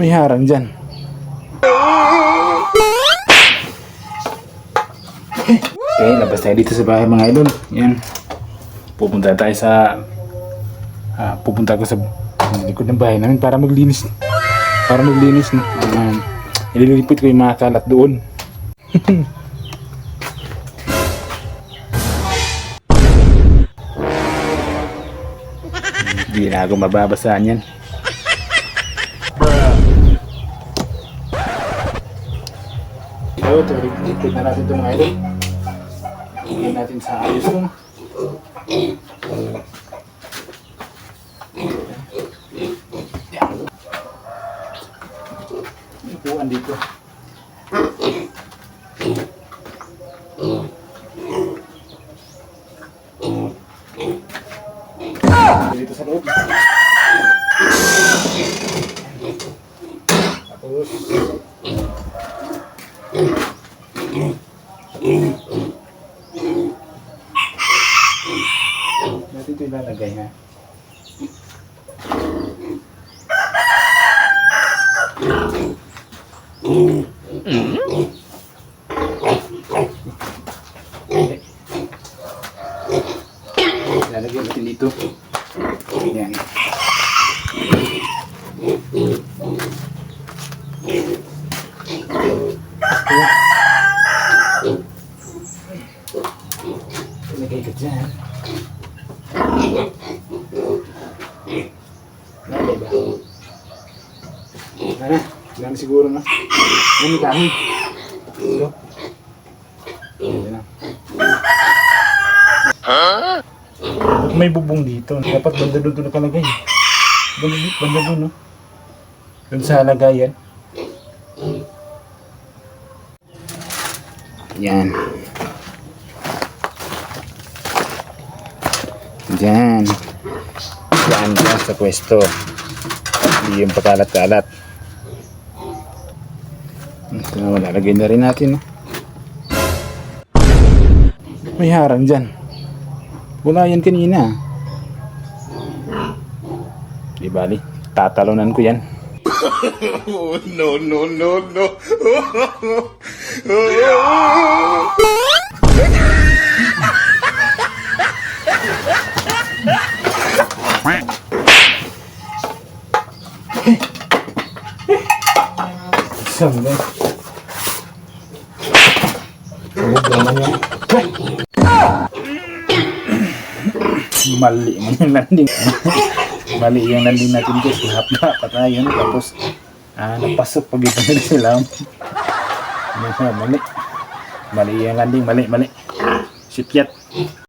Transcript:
May harang dyan. Okay, labas tayo dito sa bahay mga idol. Yan. Pupunta tayo sa... ah, pupunta ako sa likod ng bahay namin para maglinis. Para maglinis. No? Um, ililipot ko yung mga kalat doon. Hindi na ako mababasahan yan. So, tuloy na natin ito mga idol. Tingnan natin sa ayos ko. Upuan dito. Dito sa loob. Tapos, natin ito ilalagay ha. Ilalagay natin dito. Yan. Ilagay ko dyan. Lagay ba? Ano? Yan siguro na. Yung dami. Ito. Na. May bubong dito. Dapat banda doon doon nakalagay. Banda, banda doon, no? Doon sa lagayan. Yan. Diyan. Diyan dyan sa pwesto. Hindi yung pakalat-kalat. Ito malalagay na rin natin. No? May harang dyan. Wala yan kanina. Di bali, tatalonan ko yan. Oh, no, no, no, no. Isang na. Huwag naman yan. Mali man yung landing. Mali yung landing natin guys. Hapla pa tayo. no? Tapos, ah, napasok pag ito nila sila. Ano, Mali. Mali yung landing. Mali, mali. Sikyat.